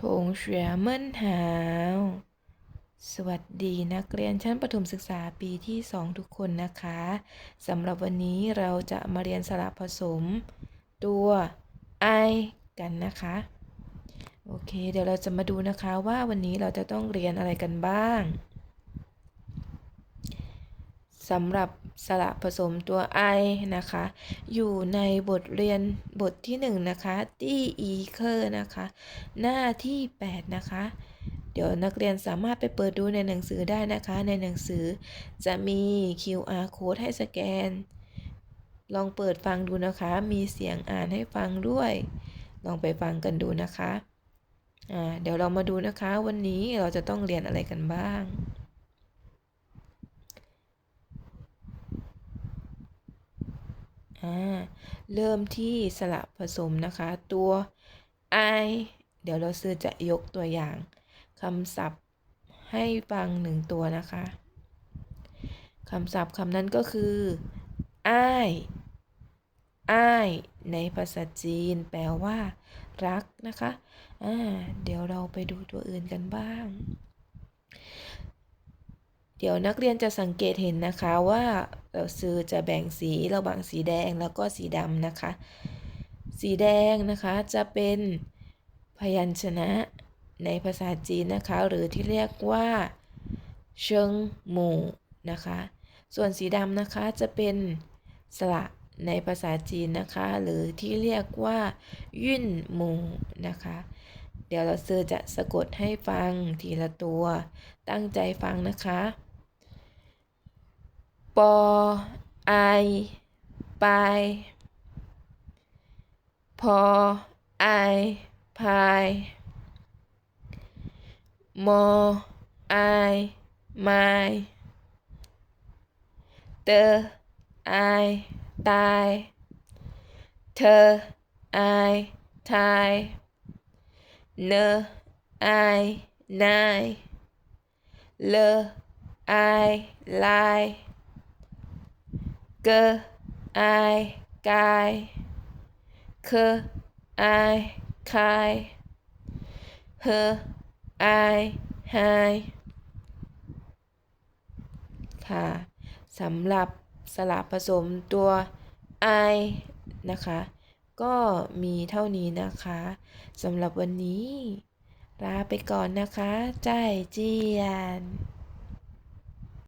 ถงเฉียเมิ่นหาว สวัสดีนักเรียนชั้นประถมศึกษาปีที่ 2 ทุกคนนะคะสำหรับวันนี้เราจะมาเรียนสระผสม ตัว i กันนะคะ โอเค เดี๋ยวเราจะมาดูนะคะว่าวันนี้เราจะต้องเรียนอะไรกันบ้าง สำหรับสระผสมตัว i นะคะ อยู่ในบทเรียนบทที่ 1 นะคะที่อีเคอร์นะคะ หน้าที่ 8 นะคะ เดี๋ยวนักเรียนสามารถไปเปิดดูในหนังสือได้นะคะ ในหนังสือจะมี QR code ให้สแกน ลองเปิดฟังดูนะคะ มีเสียงอ่านให้ฟังด้วย ลองไปฟังกันดูนะคะ เดี๋ยวเรามาดูนะคะ วันนี้เราจะต้องเรียนอะไรกันบ้าง อ่า เริ่มที่สระผสมนะคะ ตัว i เดี๋ยวเราซื้อจะยกตัวอย่างคำศัพท์ให้ฟังหนึ่งตัวนะคะคำศัพท์คำนั้นก็คือ i i ในภาษาจีน แปลว่า รักนะคะ อ่า เดี๋ยวเราไปดูตัวอื่นกันบ้าง เดี๋ยวนักเรียนจะสังเกตเห็นนะคะว่าเราซื้อจะแบ่งสีระหว่างสีแดงแล้วก็สีดำนะคะ สีแดงนะคะจะเป็นพยัญชนะในภาษาจีนนะคะ หรือที่เรียกว่าเชิงหมู่นะคะ ส่วนสีดำนะคะจะเป็นสระในภาษาจีนนะคะ หรือที่เรียกว่ายื่นหมู่นะคะ เดี๋ยวเราซื้อจะสะกดให้ฟังทีละตัว ตั้งใจฟังนะคะ ปอไอไปพอไอพายมอไอไมเตอไอตายเธอไอทายเนอไอนายเลอไอลาย เกอไอกายเคอไอคายเฮอไอไฮค่ะสำหรับสระผสมตัว i นะคะ ก็มีเท่านี้นะคะสำหรับวันนี้ ลาไปก่อนนะคะ ใจาเจียน